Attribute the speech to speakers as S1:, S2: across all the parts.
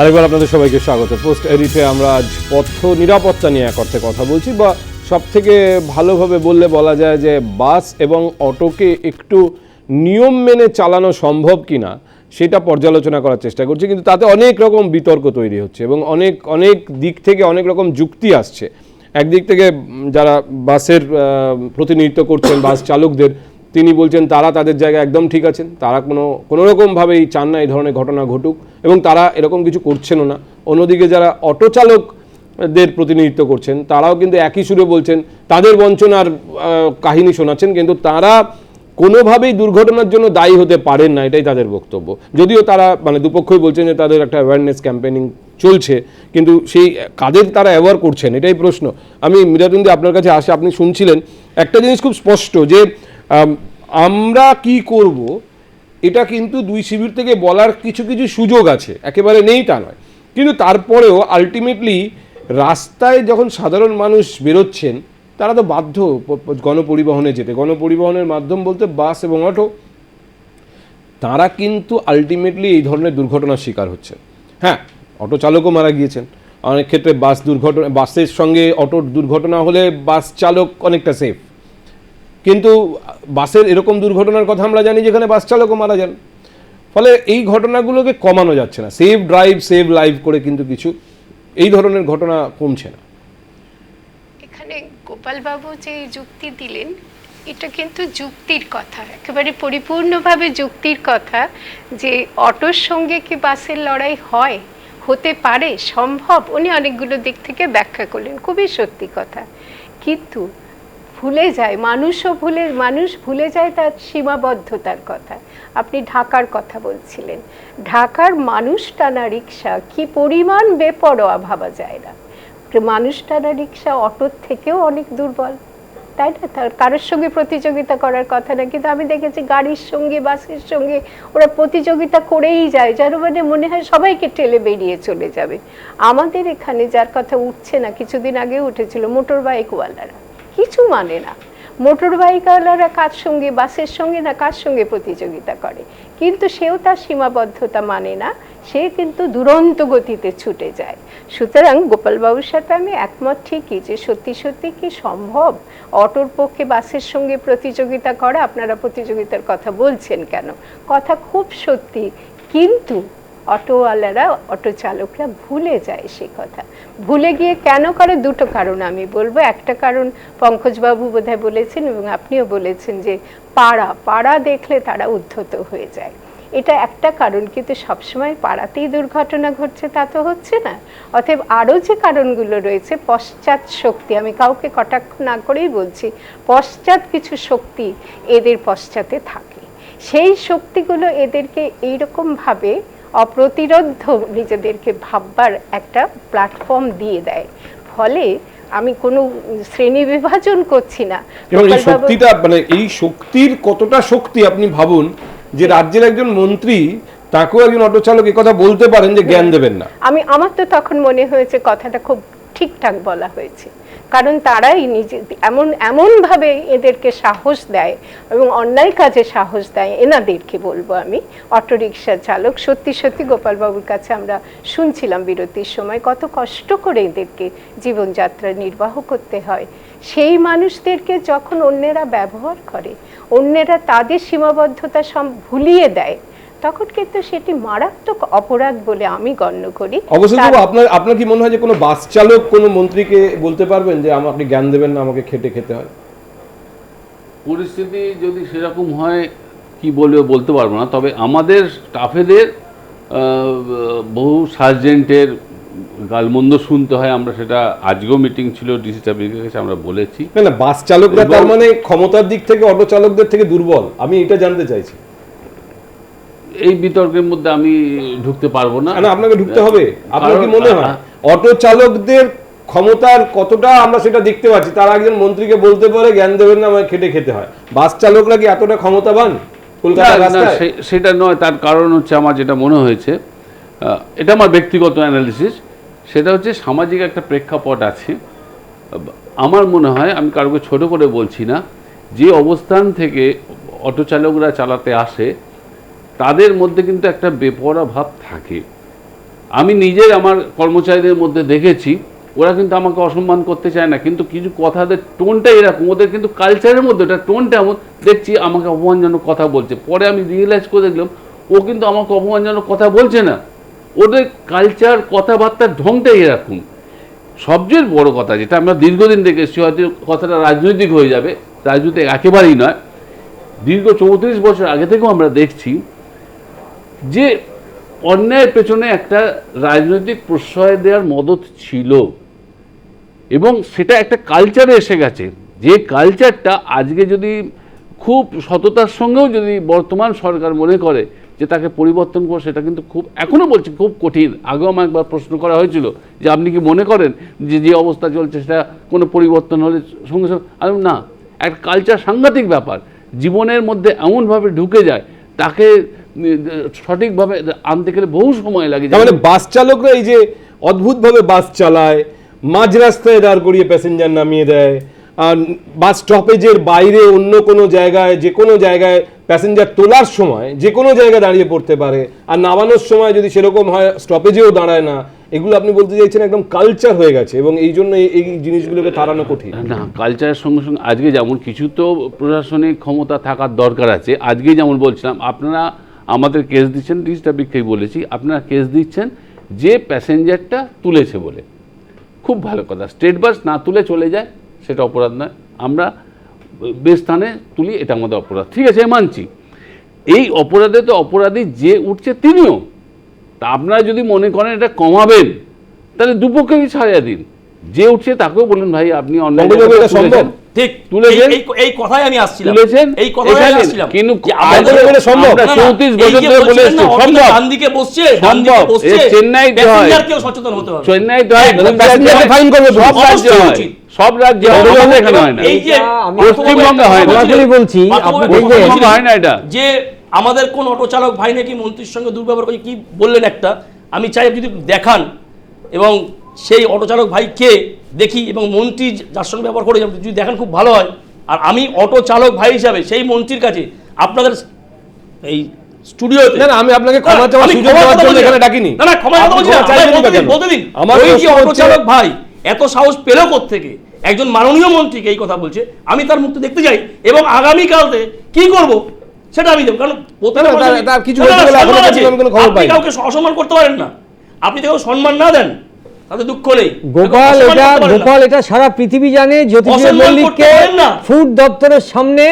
S1: আরেকবার আপনাদের সবাইকে স্বাগত। পোস্ট এডিটে আমরা আজ পথ নিরাপত্তা নিয়ে এক অর্থে কথা বলছি বা সব থেকে ভালোভাবে বললে বলা যায় যে বাস এবং অটোকে একটু নিয়ম মেনে চালানো সম্ভব কিনা সেটা পর্যালোচনা করার চেষ্টা করছি। কিন্তু তাতে অনেক রকম বিতর্ক তৈরি হচ্ছে এবং অনেক অনেক দিক থেকে অনেক রকম যুক্তি আসছে। একদিক থেকে যারা বাসের প্রতিনিধিত্ব করছেন, বাস চালকদের তিনি বলছেন, তারা তাদের জায়গায় একদম ঠিক আছেন। তারা কোনো কোনোরকমভাবেই চান না এই ধরনের ঘটনা ঘটুক এবং তারা এরকম কিছু করছেনও না। অন্যদিকে যারা অটো চালকদের প্রতিনিধিত্ব করছেন, তারাও কিন্তু একই সুরে বলছেন, তাদের বঞ্চনার কাহিনী শোনাচ্ছেন, কিন্তু তারা কোনোভাবেই দুর্ঘটনার জন্য দায়ী হতে পারেন না, এটাই তাদের বক্তব্য। যদিও তারা মানে দুপক্ষই বলছেন যে তাদের একটা অ্যাওয়ারনেস ক্যাম্পেনিং চলছে, কিন্তু সেই কাদের তারা অ্যাওয়ার করছেন, এটাই প্রশ্ন। আমি মিরাতুন্দি আপনার কাছে আসে, আপনি শুনছিলেন, একটা জিনিস খুব স্পষ্ট যে আমরা কি করব? এটা কিন্তু দুই শিবির থেকে বলার কিছু কিছু সুযোগ আছে। একেবারে নেই তা নয়। কিন্তু তারপরেও আলটিমেটলি রাস্তায় যখন সাধারণ মানুষ বেরোচ্ছেন, তারা তো বাধ্য গণপরিবহনে যেতে। গণপরিবহনের মাধ্যম বলতে বাস এবং অটো। তারা কিন্তু আলটিমেটলি এই ধরনের দুর্ঘটনার শিকার হচ্ছে হ্যাঁ অটো চালকও মারা গিয়েছেন। অনেক ক্ষেত্রে বাস দুর্ঘটনা, বাসের সঙ্গে অটোর দুর্ঘটনা হলে বাস চালক অনেকটা সেফ কিন্তু বাসের এরকম দুর্ঘটনার কথা আমরা জানি যেখানে বাস চালকও মারা যান। ফলে এই ঘটনাগুলোকে কমানো যাচ্ছে না। সেভ ড্রাইভ, সেভ লাইভ করে কিন্তু কিছু এই ধরনের ঘটনা কমছে না।
S2: এখানে গোপালবাবু যে যুক্তি দিলেন, এটা কিন্তু যুক্তির কথা। একেবারে পরিপূর্ণভাবে যুক্তির কথা যে অটোর সঙ্গে কি বাসের লড়াই হয়, হতে পারে, সম্ভব, উনি অনেকগুলো দিক থেকে ব্যাখ্যা করলেন। খুবই সত্যি কথা। কিন্তু ভুলে যায়, মানুষও ভুলে, মানুষ ভুলে যায় তার সীমাবদ্ধতার কথা। আপনি ঢাকার কথা বলছিলেন। ঢাকার মানুষ টানা রিক্সা কি পরিমাণ বেপরোয়া ভাবা যায় না। মানুষ টানা রিক্সা অটোর থেকেও অনেক দুর্বল, তাই না? তার কারোর সঙ্গে প্রতিযোগিতা করার কথা না, কিন্তু আমি দেখেছি গাড়ির সঙ্গে, বাসের সঙ্গে ওরা প্রতিযোগিতা করেই যায় যার মানে মনে হয় সবাইকে ঠেলে বেরিয়ে চলে যাবে। আমাদের এখানে যার কথা উঠছে না, কিছুদিন আগে উঠেছিল মোটর বাইকওয়ালারা কিছু মানে না। মোটর বাইকওয়ালারা কার সঙ্গে, বাসের সঙ্গে না কার সঙ্গে প্রতিযোগিতা করে? কিন্তু সেও তার সীমাবদ্ধতা মানে না, সে কিন্তু দুরন্ত গতিতে ছুটে যায়। সুতরাং গোপালবাবুর সাথে আমি একমত ঠিকই যে সত্যি সত্যি কি সম্ভব? অটোর পক্ষে বাসের সঙ্গে প্রতিযোগিতা করা? আপনারা প্রতিযোগিতার কথা বলছেন কেন? কথা খুব সত্যি, কিন্তু অটোওয়ালারা অটো চালকরা ভুলে যায় সে কথা। ভুলে গিয়ে কেন করে? দুটো কারণ আমি বলব। একটা কারণ পঙ্কজবাবু বোধহয় বলেছেন এবং আপনিও বলেছেন যে পাড়া পাড়া দেখলে তারা উদ্ধত হয়ে যায়। এটা একটা কারণ, কিন্তু সবসময় পাড়াতেই দুর্ঘটনা ঘটছে তা তো হচ্ছে না। অতএব আরও যে কারণগুলো রয়েছে, পশ্চাৎ শক্তি, আমি কাউকে কটাক্ষ না করেই বলছি, পশ্চাৎ কিছু শক্তি এদের পশ্চাতে থাকে। সেই শক্তিগুলো এদেরকে এইরকমভাবে অপ্রতিরোধ নিজেদেরকে ভাববার একটা প্ল্যাটফর্ম দিয়ে দেয়। ফলে আমি কোনো শ্রেণি বিভাজন করছি না।
S1: এবং এই শক্তিটা মানে এই শক্তির কতটা শক্তি আপনি ভাবুন যে রাজ্যের একজন মন্ত্রী তাকেও একজন অটো চালক কথা বলতে পারেন যে জ্ঞান দেবেন না।
S2: আমি আমার তো তখন মনে হয়েছে কথাটা খুব ঠিকঠাক বলা হয়েছে। কারণ তারাই নিজে, এমন, এমনভাবে এদেরকে সাহস দেয় এবং অন্যায় কাজে সাহস দেয়, এনাদেরকে বলব আমি। অটোরিকশা চালক, সত্যি সত্যি গোপালবাবুর কাছে আমরা শুনছিলাম বিরতির সময় কত কষ্ট করে এদেরকে জীবনযাত্রা নির্বাহ করতে হয়। সেই মানুষদেরকে যখন অন্যেরা ব্যবহার করে, অন্যেরা তাদের সীমাবদ্ধতা সব ভুলিয়ে দেয় তখন কিন্তু সেটি মারাত্মক অপরাধ বলে আমি গণ্য করি।
S1: অবশ্যই আপনার আপনার কি মনে হয় যে কোনো বাস চালক কোনো মন্ত্রীকে বলতে পারবেন যে আমাকে জ্ঞান দেবেন না আমাকে খেটে খেতে হয়?
S3: পরিস্থিতি যদি সেরকম হয় কি বলবে বলতে পারব না। তবে আমাদের স্টাফেদের বহু সার্জেন্টের গালমন্দ শুনতে হয়। আমরা সেটা আজকেও মিটিং ছিল ডিসি স্টাফের কাছে আমরা বলেছি।
S1: না বাস চালকরা তার মানে ক্ষমতার দিক থেকে অটো চালকদের থেকে দুর্বল। আমি এটা জানতে চাইছি।
S3: এই বিতর্কের মধ্যে আমি ঢুকতে পারব না।
S1: না আপনাকে ঢুকতে হবে। আপনার কি মনে হয়? অটো চালকদের ক্ষমতার কতটা আমরা সেটা দেখতে পাচ্ছি তারা একজন মন্ত্রীকে বলতে পারে জ্ঞান দেবেন না আমাকে খেটে খেতে হয়। বাস চালকরা কি এতটা ক্ষমতাবান
S3: সেটা নয় তার কারণ হচ্ছে আমার যেটা মনে হয়েছে এটা আমার ব্যক্তিগত অ্যানালিসিস সেটা হচ্ছে সামাজিক একটা প্রেক্ষাপট আছে। আমার মনে হয় আমি কারোকে ছোট করে বলছি না যে অবস্থান থেকে অটো চালকরা চালাতে আসে তাদের মধ্যে কিন্তু একটা বেপরা ভাব থাকে। আমি নিজের আমার কর্মচারীদের মধ্যে দেখেছি, ওরা কিন্তু আমাকে অসম্মান করতে চায় না, কিন্তু কিছু কথাদের টোনটা এরকম, ওদের কিন্তু কালচারের মধ্যে ওটা টোনটা এমন, দেখছি আমাকে অপমানজনক কথা বলছে। পরে আমি রিয়েলাইজ করে দেখলাম, ও কিন্তু আমাকে অপমানজনক কথা বলছে না। ওদের কালচার কথাবার্তার ঢংটাই এরকম। সবচেয়ে বড় কথা, যেটা আমরা দীর্ঘদিন থেকে এসেছি, হয়তো কথাটা রাজনৈতিক হয়ে যাবে, রাজনৈতিক একেবারেই নয়। দীর্ঘ চৌত্রিশ বছর আগে থেকেও আমরা দেখছি যে অন্যায়ের পেছনে একটা রাজনৈতিক প্রশ্রয় দেওয়ার মদত ছিল। এবং সেটা একটা কালচারে এসে গেছে। যে কালচারটা আজকে যদি খুব সততার সঙ্গেও যদি বর্তমান সরকার মনে করে যে তাকে পরিবর্তন করে, সেটা কিন্তু খুব এখনও বলছি খুব কঠিন। আগেও আমার একবার প্রশ্ন করা হয়েছিল যে আপনি কি মনে করেন যে যে অবস্থা চলছে সেটা কোনো পরিবর্তন হলে সঙ্গে সঙ্গে আমি না, একটা কালচার সাংঘাতিক ব্যাপার। জীবনের মধ্যে এমনভাবে ঢুকে যায়, তাকে সঠিকভাবে আনতে গেলে বহু সময় লাগে।
S1: মানে বাস চালকরা এই যে অদ্ভুতভাবে বাস চালায় মাঝ রাস্তায় দাঁড় করিয়ে প্যাসেঞ্জার নামিয়ে দেয় আর বাস স্টপেজের বাইরে অন্য কোনো জায়গায় যে কোনো জায়গায় প্যাসেঞ্জার তোলার সময় যে কোনো জায়গায় দাঁড়িয়ে পড়তে পারে। আর নামানোর সময় যদি সেরকম হয় স্টপেজেও দাঁড়ায় না এগুলো আপনি বলতে চাইছেন একদম কালচার হয়ে গেছে এবং এই জন্য এই- এই জিনিসগুলোকে তাড়ানো কঠিন।
S3: না কালচারের সঙ্গে সঙ্গে আজকে যেমন কিছু তো প্রশাসনিক ক্ষমতা থাকার দরকার আছে আজকে যেমন বলছিলাম আপনারা আমাদের কেস দিচ্ছেন রিজটা বিক্ষেই বলেছি, আপনারা কেস দিচ্ছেন, যে প্যাসেঞ্জারটা তুলেছে বলে। খুব ভালো কথা। স্টেট বাস না তুলে চলে যায়, সেটা অপরাধ নয়। আমরা বেস্থানে তুলি, এটা আমাদের অপরাধ। ঠিক আছে মানছি। এই অপরাধে তো অপরাধী যে উঠছে, তিনিও। তা আপনারা যদি মনে করেন এটা কমাবেন, তাহলে দুপক্ষেরই ছাড়িয়ে দিন। যে উঠছে তাকেও বলুন ভাই আপনি অনলাইনে
S1: সম্ভব?
S4: ঠিক
S3: তুলেছেন?
S4: এই- কথাই আমি আসছিলাম
S3: তুলেছেন
S4: এই কথাই আমি আসছিলাম
S3: কিন্তু
S4: যে
S3: আমাদের
S4: আমাদের-
S1: সম্ভব?
S3: আমরা
S4: না, না,
S3: 34 বছর ধরে বলে
S4: বলছিলেন না,
S3: এসছি,
S4: অটোটা
S3: সম্ভব।
S4: ডান দিকে বসছে ডান দিকে বসছে
S3: এ চেন্নাইতে হয়।
S4: প্যাসেঞ্জারকেও সচেতন হতে হবে
S3: চেন্নাইতে হয়
S1: প্যাসেঞ্জারকে ফাইন করবে
S3: সব রাজ্যে হয় সব রাজ্যে হয়
S4: এবং-
S3: আমাদের এখানে হয় না
S4: এই যে
S3: পশ্চিমবঙ্গে হয় না।
S5: বলছি, আপনি
S3: হয় না এটা।
S4: যে আমাদের কোন অটো চালক ভাই নাকি মন্ত্রীর সঙ্গে দুর্ব্যবহার করে কি বললেন একটা আমি চাই আপনি যদি দেখান এবং সেই অটো চালক ভাই কে দেখি এবং মন্ত্রী যার সঙ্গে ব্যবহার করে যদি দেখেন খুব ভালো হয় আর আমি অটো চালক ভাই হিসাবে সেই মন্ত্রীর কাছে আপনাদের এই স্টুডিওতে
S1: না, না, আমি আপনাকে ক্ষমা চাওয়ার সুযোগ দেওয়ার জন্য এখানে ডাকিনি।
S4: না না ক্ষমার কথা
S1: আপনি
S4: বলছি না।
S1: ক্ষমা চাইবেনই
S4: আমায়
S1: বা
S4: বলতে দিন, বলতে দিন।
S1: আমার
S4: ওই যে অটো চালক ভাই এত সাহস পেল থেকে একজন মাননীয় মন্ত্রীকে এই কথা বলছে আমি তার মুক্তি দেখতে চাই এবং আগামীকালতে কি করব সেটা আমি দেবো কারণ
S1: কিছু।
S4: কাউকে অসম্মান করতে পারেন না আপনি কাউকে সম্মান না দেন তাতে দুঃখ নেই
S5: গোপাল এটা। গোপাল এটা সারা পৃথিবী জানে জ্যোতিষ মল্লিককে। ফুড দপ্তরের সামনে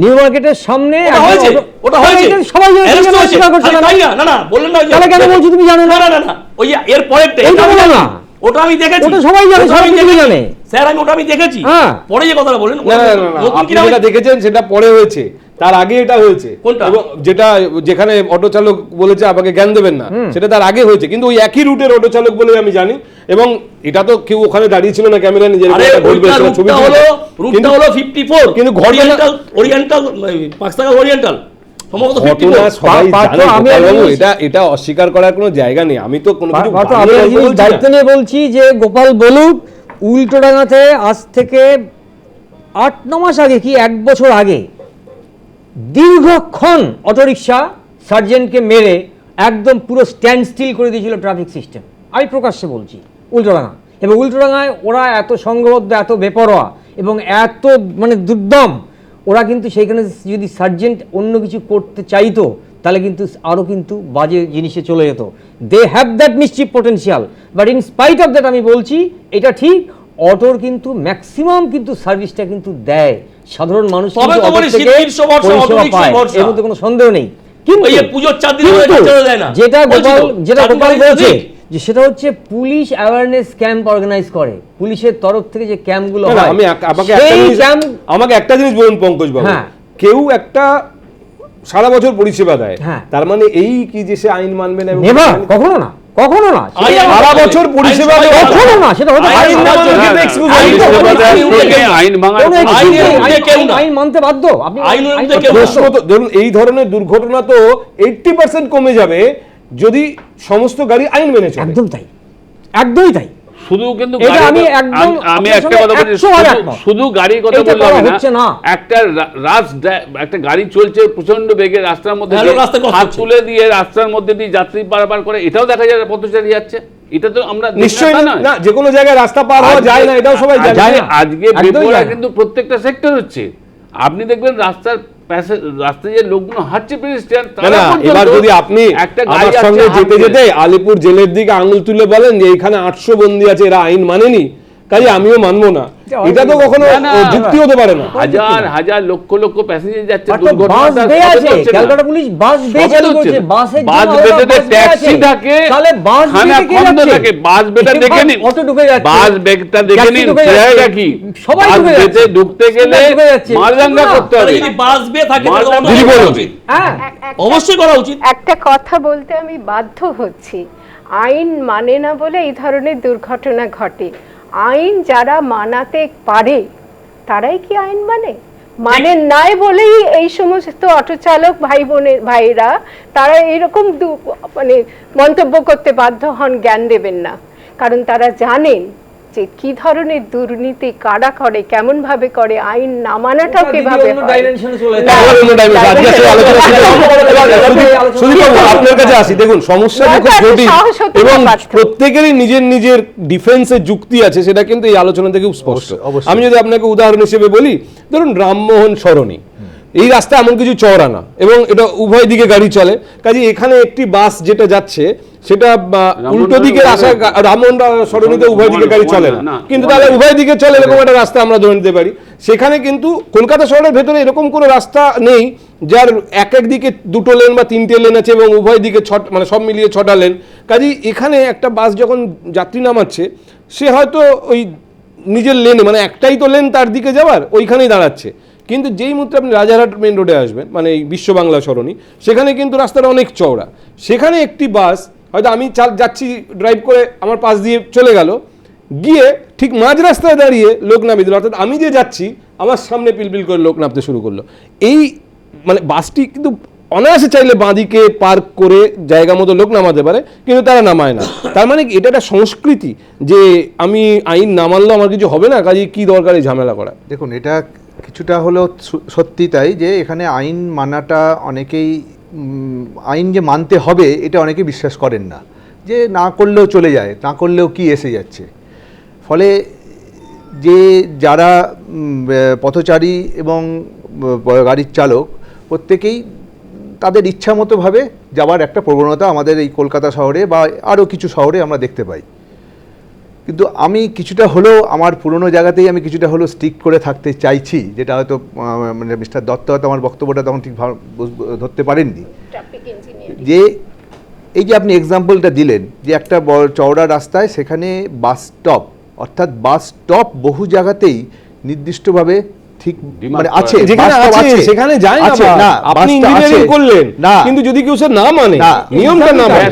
S5: নিউ মার্কেটের সামনে
S4: ওটা হয়েছে ওটা হয়েছে
S5: সবাই না?
S4: না বললেন না
S5: তাহলে কেন বলছো তুমি জানো না?
S4: না না ওই এর পরেরটা এটা।
S5: না।
S4: ওটা আমি দেখেছি
S5: ওটা সবাই জানে, সবাই
S4: দেখেছি।
S5: জানে।
S4: স্যার আমি ওটা আমি দেখেছি
S5: হ্যাঁ।
S4: পরে যে কথাটা বলেন
S1: না না না, না,
S4: নতুন
S1: আপনি যেটা দেখেছেন সেটা পরে হয়েছে তার আগে এটা হয়েছে।
S4: কোনটা?
S1: যেটা যেখানে অটো চালক বলেছে আমাকে জ্ঞান দেবেন না সেটা তার আগে হয়েছে। কিন্তু ওই একই রুটের অটো চালক বলে আমি জানি। এবং এটা তো কেউ ওখানে দাঁড়িয়ে ছিল না ক্যামেরা নিজের ছবি
S4: হলো রুটটা
S1: কিন্তু
S4: হলো 54
S1: কিন্তু
S4: ওরিয়েন্টাল ওরিয়েন্টাল পাকিস্তান ওরিয়েন্টাল সম্ভবত
S1: ঘটনা
S4: 54
S1: সবাই
S5: পার্থ,
S1: জানে
S5: আমি
S1: গোপালবাবু,
S5: আমি-
S1: এটা এটা অস্বীকার করার কোনো জায়গা নেই। আমি তো কোনো
S5: দায়িত্ব নিয়ে বলছি যে গোপাল বলুক উল্টোডাঙাতে আজ থেকে আট ন মাস আগে কি এক বছর আগে দীর্ঘক্ষণ অটোরিকশা সার্জেন্টকে মেরে একদম পুরো স্ট্যান্ড স্টিল করে দিয়েছিল ট্রাফিক সিস্টেম আমি প্রকাশ্যে বলছি উল্টোডাঙা এবং উল্টোডাঙায় ওরা এত সংঘবদ্ধ, এত বেপরোয়া এবং এত মানে দুর্দম, ওরা কিন্তু সেইখানে যদি সার্জেন্ট অন্য কিছু করতে চাইতো, তাহলে কিন্তু আরও কিন্তু বাজে জিনিসে চলে যেত। দে হ্যাভ দ্যাট নিশ্চিত potential but in spite of that আমি বলছি, এটা ঠিক, অটোর কিন্তু ম্যাক্সিমাম কিন্তু সার্ভিসটা কিন্তু দেয়। সাধারণ মানুষ। এর মধ্যে কোনো সন্দেহ নেই কিন্তু। যেটা গোপাল যেটা গোপাল বলছে যে সেটা হচ্ছে পুলিশ অ্যাওয়ারনেস ক্যাম্প অর্গানাইজ করে পুলিশের তরফ থেকে যে ক্যাম্পগুলো হয়
S1: আমি আমাকে একটা জিনিস আমাকে একটা জিনিস বলুন পঙ্কজ বাবু
S5: হ্যাঁ।
S1: কেউ একটা সারা বছর পরিষেবা দেয়
S5: হ্যাঁ।
S1: তার মানে এই কি যে সে আইন মানবে না
S5: কখনো না কখনো না
S1: সারা বছর পরিষেবা
S5: কখনো না সেটা
S4: আইন
S5: মানতে বাধ্য। আপনি
S1: ধরুন এই ধরনের দুর্ঘটনা তো এইটটি পার্সেন্ট কমে যাবে যদি সমস্ত গাড়ি আইন মেনে চলে।
S5: একদম তাই। একদমই তাই।
S3: শুধু কিন্তু
S5: আমি একদম
S3: আমি- একটা কথা বলছি শুধু- গাড়ির কথা বললাম না
S5: হচ্ছে না।
S3: একটা রাস একটা গাড়ি চলছে প্রচণ্ড বেগে রাস্তার মধ্যে
S4: হ্যাঁ,
S3: হাত তুলে দিয়ে রাস্তার মধ্যে দিয়ে যাত্রী পারাপার করে এটাও দেখা যায় পথচারী যাচ্ছে এটা তো আমরা
S1: নিশ্চয়ই না। যে কোনো জায়গায় রাস্তা পার হওয়া যায় না এটাও সবাই জানে
S5: যায়
S3: আজকে-। কিন্তু প্রত্যেকটা সেক্টর হচ্ছে আপনি দেখবেন রাস্তার রাস্তায় যে লোকগুলো হাঁটছে
S1: এবার যদি আপনি আমার সঙ্গে যেতে যেতে আলিপুর জেলের দিকে আঙুল তুলে বলেন যে এখানে আটশো বন্দি আছে এরা আইন মানেনি কাজে আমিও মানবো না। এটা তো কখনো। যুক্তি হতে পারে না।
S3: হাজার হাজার লক্ষ লক্ষ প্যাসেঞ্জার যাচ্ছে
S5: বাস আছে ক্যালকাটা পুলিশ বাস চালু করছে
S3: বাস
S5: আলাদা
S3: বেতে ট্যাক্সি থাকে
S5: তাহলে বাস কে
S3: থাকে বাস বেটা দেখে নিন।
S5: অটো ঢুকে যাচ্ছে।
S3: বাস বেগটা দেখে নিন। জায়গা কি?
S5: সবাই ঢুকে যাচ্ছে।
S3: ঢুকতে গেলে মারদাঙ্গা করতে হবে।
S4: যদি বাস বে থাকে তাহলে।
S5: হ্যাঁ।
S4: অবশ্যই করা উচিত।
S2: একটা কথা বলতে আমি বাধ্য হচ্ছি। আইন মানে না বলে এই ধরনের দুর্ঘটনা ঘটে। আইন যারা মানাতে পারে, তারাই কি আইন মানে? মানে নাই বলেই এই সমস্ত অটো চালক ভাই বোনের ভাইরা তারা এরকম মানে মন্তব্য করতে বাধ্য হন, জ্ঞান দেবেন না। কারণ তারা জানেন যে কি ধরনের দুর্নীতি কারা করে কেমন ভাবে করে আইন না মানাটাও কীভাবে
S1: আপনার কাছে আসি। দেখুন সমস্যা এবং প্রত্যেকেরই নিজের নিজের ডিফেন্সের যুক্তি আছে সেটা কিন্তু এই আলোচনা থেকে স্পষ্ট। আমি যদি আপনাকে উদাহরণ হিসেবে বলি ধরুন রামমোহন সরণি। এই রাস্তা এমন কিছু চওড়া না এবং এটা উভয় দিকে গাড়ি চলে। কাজে এখানে একটি বাস যেটা যাচ্ছে সেটা উল্টো
S3: সরণি-
S1: আসা গা- রামমোহন রা- সরণিতে উভয় দিকে গাড়ি চলে না। কিন্তু তাহলে উভয় দিকে চলে এরকম একটা রাস্তা আমরা ধরে নিতে পারি। সেখানে কিন্তু কলকাতা শহরের ভেতরে এরকম কোনো রাস্তা নেই যার এক এক দিকে দুটো লেন বা তিনটে লেন আছে এবং উভয় দিকে ছ মানে সব মিলিয়ে ছটা লেন। কাজেই এখানে একটা বাস যখন যাত্রী নামাচ্ছে সে হয়তো ওই নিজের লেনে মানে একটাই তো লেন তার দিকে যাওয়ার ওইখানেই দাঁড়াচ্ছে। কিন্তু যেই মুহূর্তে আপনি রাজারহাট মেন রোডে আসবেন মানে এই বিশ্ব বাংলা সরণি, সেখানে কিন্তু রাস্তাটা অনেক চওড়া। সেখানে একটি বাস হয়তো আমি চাল যাচ্ছি ড্রাইভ করে আমার পাশ দিয়ে চলে গেল, গিয়ে ঠিক মাঝ রাস্তায় দাঁড়িয়ে লোক নামিয়ে দিল। অর্থাৎ আমি যে যাচ্ছি, আমার সামনে পিলপিল করে লোক নামতে শুরু করল। এই মানে বাসটি কিন্তু অনায়াসে চাইলে বাঁদিকে পার্ক করে জায়গা মতো লোক নামাতে পারে, কিন্তু তারা নামায় না। তার মানে এটা একটা সংস্কৃতি যে আমি আইন না মানলেও আমার কিছু হবে না, কাজে কি দরকার এই ঝামেলা করা
S6: দেখুন, এটা কিছুটা হলেও সত্যি তাই যে এখানে আইন মানাটা অনেকেই আইন যে মানতে হবে এটা অনেকে বিশ্বাস করেন না। যে না করলেও চলে যায়, না করলেও কি এসে যাচ্ছে? ফলে যে যারা পথচারী এবং গাড়ির চালক, প্রত্যেকেই তাদের ইচ্ছা মতোভাবে যাওয়ার একটা প্রবণতা আমাদের এই কলকাতা শহরে বা আরও কিছু শহরে আমরা দেখতে পাই। কিন্তু আমি কিছুটা হলেও আমার পুরনো জায়গাতেই আমি কিছুটা হলেও স্টিক করে থাকতে চাইছি যেটা হয়তো মানে মিস্টার দত্ত হয়তো আমার বক্তব্যটা তখন ঠিক ধরতে পারেননি। যে এই যে আপনি এক্সাম্পলটা দিলেন যে একটা বড় চওড়া রাস্তায় সেখানে বাস স্টপ অর্থাৎ বাস স্টপ বহু জায়গাতেই নির্দিষ্টভাবে ঠিক মানে আছে।
S1: যেখানে আছে সেখানে যায় না
S6: না
S1: আপনি ইঞ্জিনিয়ারিং করলেন
S6: না।
S1: কিন্তু যদি কেউ সে না মানে নিয়মটা না মানে।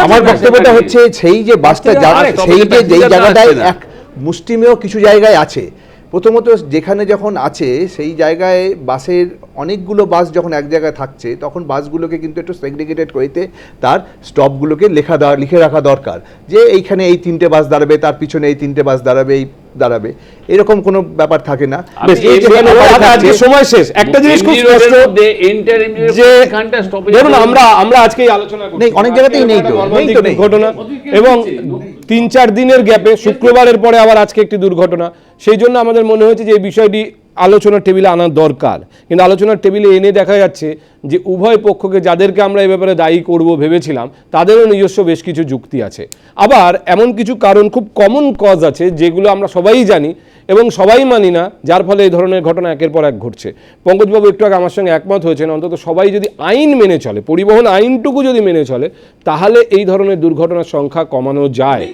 S6: আমার বক্তব্যটা হচ্ছে সেই যে বাসটা যা- সেই যে যেই জায়গাটায় এক মুষ্টিমেয় কিছু জায়গায় আছে। প্রথমত যেখানে যখন আছে সেই জায়গায় বাসের অনেকগুলো বাস যখন এক জায়গায় থাকছে তখন বাসগুলোকে কিন্তু একটু সেগ্রিগেটেড করিতে তার স্টপগুলোকে লেখা দেওয়া লিখে রাখা দরকার। যে এইখানে এই তিনটে বাস দাঁড়াবে তার পিছনে এই তিনটে বাস দাঁড়াবে এই দাঁড়াবে। এরকম কোনো ব্যাপার থাকে না।
S1: সময় শেষ। একটা জিনিস খুব স্পষ্ট যে ধরুন আমরা আমরা আজকে আলোচনা
S6: নেই, অনেক জায়গাতেই নেই তো।
S1: দুর্ঘটনা। এবং তিন চার দিনের গ্যাপে শুক্রবারের পরে আবার আজকে একটি দুর্ঘটনা। সেই জন্য আমাদের মনে হয়েছে যে এই বিষয়টি আলোচনার টেবিলে আনার দরকার। কিন্তু আলোচনার টেবিলে এনে দেখা যাচ্ছে যে উভয় পক্ষকে যাদেরকে আমরা এ ব্যাপারে দায়ী করব ভেবেছিলাম, তাদেরও নিজস্ব বেশ কিছু যুক্তি আছে। আবার এমন কিছু কারণ খুব কমন কজ আছে, যেগুলো আমরা সবাই জানি এবং সবাই মানি না, যার ফলে এই ধরনের ঘটনা একের পর এক ঘটছে। পঙ্কজবাবু একটু আগে আমার সঙ্গে একমত হয়েছেন, অন্তত সবাই যদি আইন মেনে চলে, পরিবহন আইনটুকু যদি মেনে চলে, তাহলে এই ধরনের দুর্ঘটনার সংখ্যা কমানো যায়।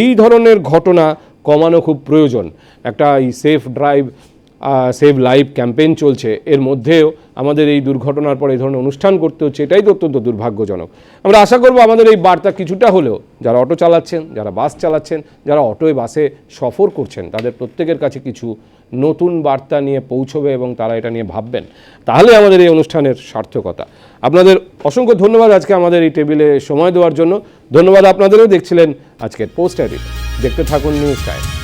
S1: এই ধরনের ঘটনা কমানো খুব প্রয়োজন। একটা এই safe drive save life campaign চলছে। এর মধ্যেও আমাদের এই দুর্ঘটনার পর এই ধরনের অনুষ্ঠান করতে হচ্ছে, এটাই তো অত্যন্ত দুর্ভাগ্যজনক। আমরা আশা করব আমাদের এই বার্তা কিছুটা হলেও যারা অটো চালাচ্ছেন, যারা বাস চালাচ্ছেন, যারা অটোয় বাসে সফর করছেন, তাদের প্রত্যেকের কাছে কিছু নতুন বার্তা নিয়ে পৌঁছবে এবং তারা এটা নিয়ে ভাববেন। তাহলে আমাদের এই অনুষ্ঠানের সার্থকতা। আপনাদের অসংখ্য ধন্যবাদ আজকে আমাদের এই টেবিলে সময় দেওয়ার জন্য। ধন্যবাদ আপনাদেরও দেখছিলেন আজকের পোস্ট দেখতে থাকুন নিউজ টাইম